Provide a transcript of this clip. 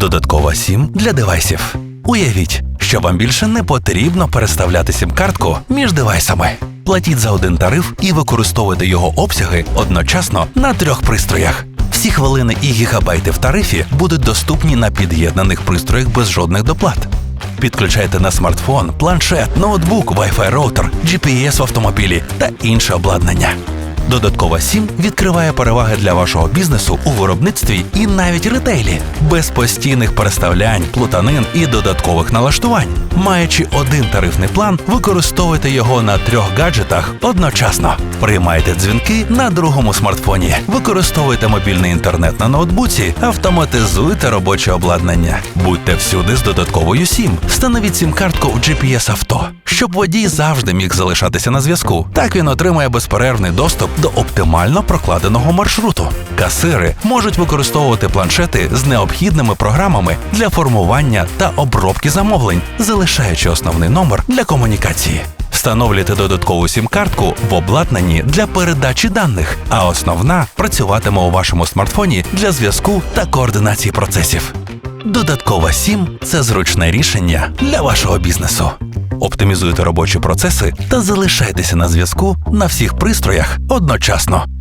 Додаткова SIM для девайсів. Уявіть, що вам більше не потрібно переставляти сім-картку між девайсами. Платіть за один тариф і використовуйте його обсяги одночасно на трьох пристроях. Всі хвилини і гігабайти в тарифі будуть доступні на під'єднаних пристроях без жодних доплат. Підключайте на смартфон, планшет, ноутбук, Wi-Fi роутер, GPS в автомобілі та інше обладнання. Додаткова 7 відкриває переваги для вашого бізнесу у виробництві і навіть ретейлі, без постійних переставлянь, плутанин і додаткових налаштувань. Маючи один тарифний план, використовуйте його на трьох гаджетах одночасно. Приймайте дзвінки на другому смартфоні, використовуйте мобільний інтернет на ноутбуці, автоматизуйте робоче обладнання. Будьте всюди з додатковою SIM. Встановіть сім-картку в GPS авто, щоб водій завжди міг залишатися на зв'язку. Так він отримає безперервний доступ до оптимально прокладеного маршруту. Касири можуть використовувати планшети з необхідними програмами для формування та обробки замовлень, залишаючи основний номер для комунікації. Встановлюйте додаткову сім-картку в обладнанні для передачі даних, а основна працюватиме у вашому смартфоні для зв'язку та координації процесів. Додаткова SIM – це зручне рішення для вашого бізнесу. Оптимізуйте робочі процеси та залишайтеся на зв'язку на всіх пристроях одночасно.